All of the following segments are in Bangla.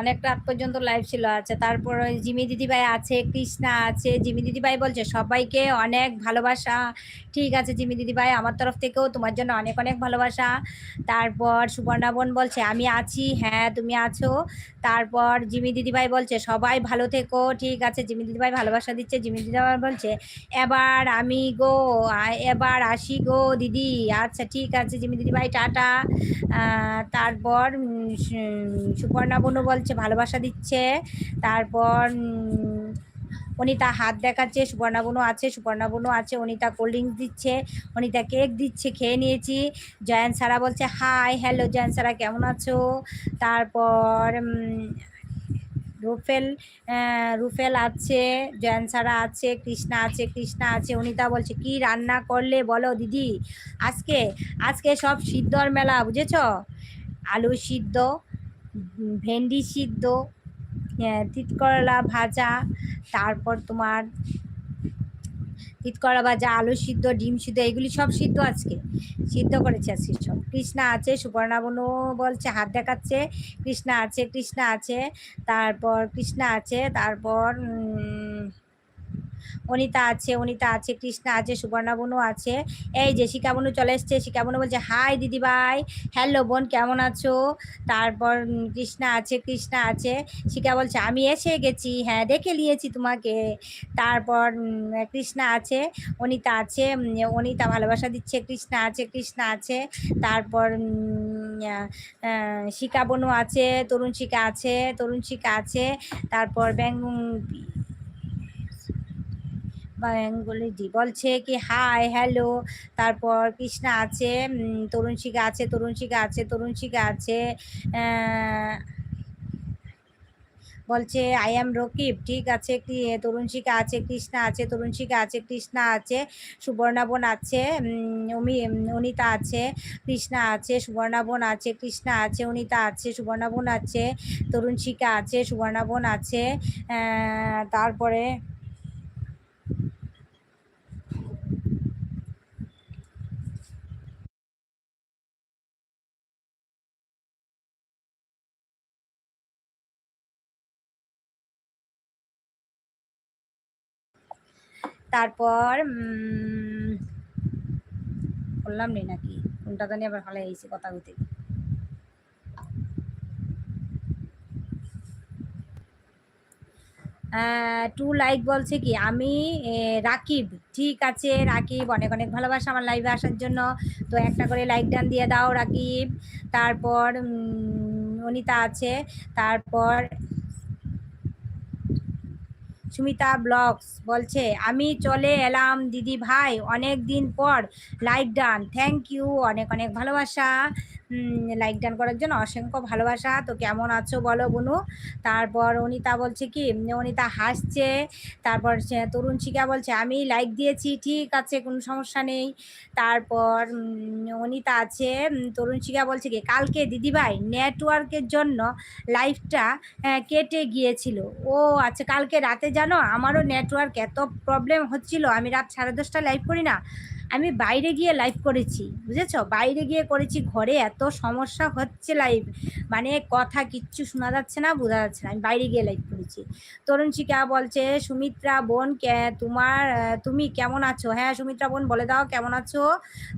অনেক রাত পর্যন্ত লাইভ ছিল আছে তারপর ওই জিমি দিদিভাই আছে, কৃষ্ণা আছে, জিমি দিদিভাই বলছে, সবাইকে অনেক ভালোবাসা। ঠিক আছে, জিমি দিদিভাই, আমার তরফ থেকেও তোমার জন্য অনেক অনেক ভালোবাসা। তারপর সুবর্ণা বোন বলছে, আমি আছি হ্যাঁ তুমি আছো। তারপর জিমি দিদিভাই বলছে, সবাই ভালো থেকো, ঠিক আছে, জিমি দিদিভাই ভালোবাসা দিচ্ছে, জিমি দিদিভাই বলছে, এবার আমি গো এবার আসি গো দিদি আচ্ছা ঠিক আছে, জিমি দিদিভাই, টাটা। তারপর সুপর্ণা বোনও বলছে, ভালোবাসা দিচ্ছে। তারপর উনি অনিতা হাত দেখাচ্ছে, সুপর্ণা বোনও আছে, সুপর্ণা বোনও আছে অনিতা কোল্ড ড্রিঙ্কস দিচ্ছে অনিতা কেক দিচ্ছে, খেয়ে নিয়েছি। জয়ন সারা বলছে, হাই, হ্যালো জয়ন সারা, কেমন আছো? তারপর রুফেল রুফেল আছে জয়নসারা আছে, কৃষ্ণা আছে কৃষ্ণা আছে অনিতা বলছে, কি রান্না করলে বলো দিদি? আজকে আজকে সব সিদ্ধর মেলা, বুঝেছ? আলু সিদ্ধ ভেন্ডি সিদ্ধ তিতকরলা ভাজা, তারপর তোমার তিতকরা ভাজা, আলু সিদ্ধ, ডিম সিদ্ধ, এগুলি সব সিদ্ধ আজকে। সিদ্ধ করেছে আজকে সব। কৃষ্ণা আছে, সুপর্ণা বনু বলছে, হাত দেখাচ্ছে, কৃষ্ণা আছে কৃষ্ণা আছে, তারপর কৃষ্ণা আছে, তারপর অনিতা আছে অনিতা আছে, কৃষ্ণা আছে, সুবর্ণা বনু আছে। এই যে শিকা বনু চলে এসছে শিকা বনু বলছে, হাই দিদি ভাই, হ্যালো বোন, কেমন আছো? তারপর কৃষ্ণা আছে কৃষ্ণা আছে। শিকা বলছে, আমি এসে গেছি হ্যাঁ দেখে নিয়েছি তোমাকে। তারপর কৃষ্ণা আছে, অনিতা আছে অনিতা ভালোবাসা দিচ্ছে, কৃষ্ণা আছে কৃষ্ণা আছে। তারপর শিকা আছে, তরুণ শিকা আছে, তরুণ শিকা আছে। তারপর ব্যাং বেঙ্গলি বলছে কি হাই হ্যালো তারপর কৃষ্ণা আছে তরুণ শিখা আছে, তরুণ শিখা আছে, তরুণ শিখা আছে বলছে আই এম রকিব ঠিক আছে তরুণ শিখা আছে, কৃষ্ণা আছে, তরুণ শিখা আছে, কৃষ্ণা আছে সুবর্ণাবন আছে অমি অনিতা আছে, কৃষ্ণা আছে সুবর্ণাবন আছে, কৃষ্ণা আছে, অনিতা আছে সুবর্ণাবন আছে, তরুণ শিখা আছে সুবর্ণাবন আছে তারপরে তারপর বললাম নি নাকি, কোনটা জানি আবার ভালো হয়েছে কথা হইতে টু লাইক বলছে কি, আমি রাকিব, ঠিক আছে রাকিব, অনেক অনেক ভালোবাসা আমার লাইভে আসার জন্য। তো একটা করে লাইক ডান দিয়ে দাও রাকিব। তারপর অনিতা আছে। তারপর সুমিতা ব্লগস বলছে, আমি চলে এলাম, দিদি ভাই, অনেক দিন পর লাইক ডান থ্যাংক ইউ অনেক অনেক ভালোবাসা। লাইক ডান করার জন্য অসংখ্য ভালোবাসা। তো কেমন আছো বলো বনু? তারপর অনিতা বলছে কি, অনিতা হাসছে। তারপর তরুণ শিকা বলছে, আমি লাইক দিয়েছি, ঠিক আছে, কোনো সমস্যা নেই। তারপর অনিতা আছে তরুণ শিকা বলছে কি, কালকে দিদিভাই নেটওয়ার্কের জন্য লাইফটা কেটে গিয়েছিল। ও আচ্ছা কালকে রাতে জানো, আমারও নেটওয়ার্ক এত প্রবলেম হচ্ছিল। আমি রাত সাড়ে দশটা লাইভ করি না। আমি বাইরে গিয়ে লাইভ করেছি, বুঝেছ? বাইরে গিয়ে করেছি, ঘরে এত সমস্যা হচ্ছে লাইভ মানে কথা কিচ্ছু শোনা যাচ্ছে না, বোঝা যাচ্ছে না। আমি বাইরে গিয়ে লাইভ করেছি। তরুণ শিকা বলছে, সুমিত্রা বোন তোমার তুমি কেমন আছো? হ্যাঁ সুমিত্রা বোন, বলে দাও, কেমন আছো?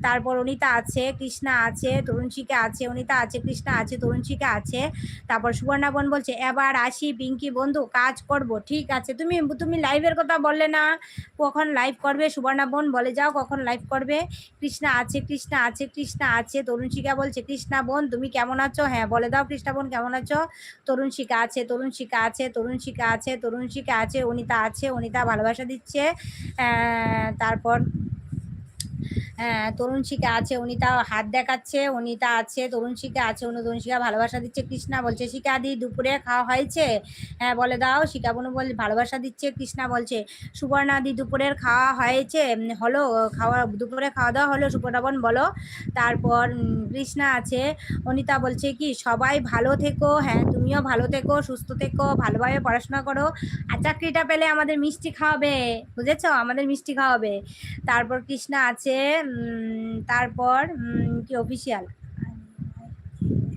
তারপর অনিতা আছে, কৃষ্ণা আছে, তরুণ শিকা আছে, অনিতা আছে, কৃষ্ণা আছে, তরুণ শিকা আছে। তারপর সুবর্ণা বোন বলছে, এবার আসি, পিঙ্কি বন্ধু, কাজ করব। ঠিক আছে, তুমি তুমি লাইভের কথা বললে না, কখন লাইভ করবে? সুবর্ণা বোন বলে, যাও, কখন লাইভ লাইভ করবে। কৃষ্ণা আছে কৃষ্ণা আছে কৃষ্ণা আছে। তরুণ শিখা বলছে, কৃষ্ণা বোন, তুমি কেমন আছো? হ্যাঁ বলে দাও, কৃষ্ণা বোন, কেমন আছো? তরুণ শিখা আছে, তরুণ শিখা আছে, তরুণ শিখা আছে, তরুণ শিখা আছে, অনিতা আছে, অনিতা ভালোবাসা দিচ্ছে। তারপর হ্যাঁ তরুণ শিকা আছে অনিতা হাত দেখাচ্ছে অনিতা আছে, তরুণ শিকা আছে অন্য তরুণ শিখা ভালোবাসা দিচ্ছে, কৃষ্ণা বলছে, শিখা দি, দুপুরে খাওয়া হয়েছে? হ্যাঁ বলে দাও শিকা বোন বল ভালোবাসা দিচ্ছে, কৃষ্ণা বলছে, সুবর্ণা দি, দুপুরের খাওয়া হয়েছে হলো, খাওয়া, দুপুরে খাওয়া দাওয়া হলো সুবর্ণা বোন বলো, তারপর কৃষ্ণা আছে, অনিতা বলছে কি, সবাই ভালো থেকো হ্যাঁ তুমিও ভালো থেকো, সুস্থ থেকো, ভালোভাবে পড়াশোনা করো, আর চাকরিটা পেলে আমাদের মিষ্টি খাওয়াবে, বুঝেছ? আমাদের মিষ্টি খাওয়াবে। তারপর কৃষ্ণা আছে তারপর কি অফিসিয়াল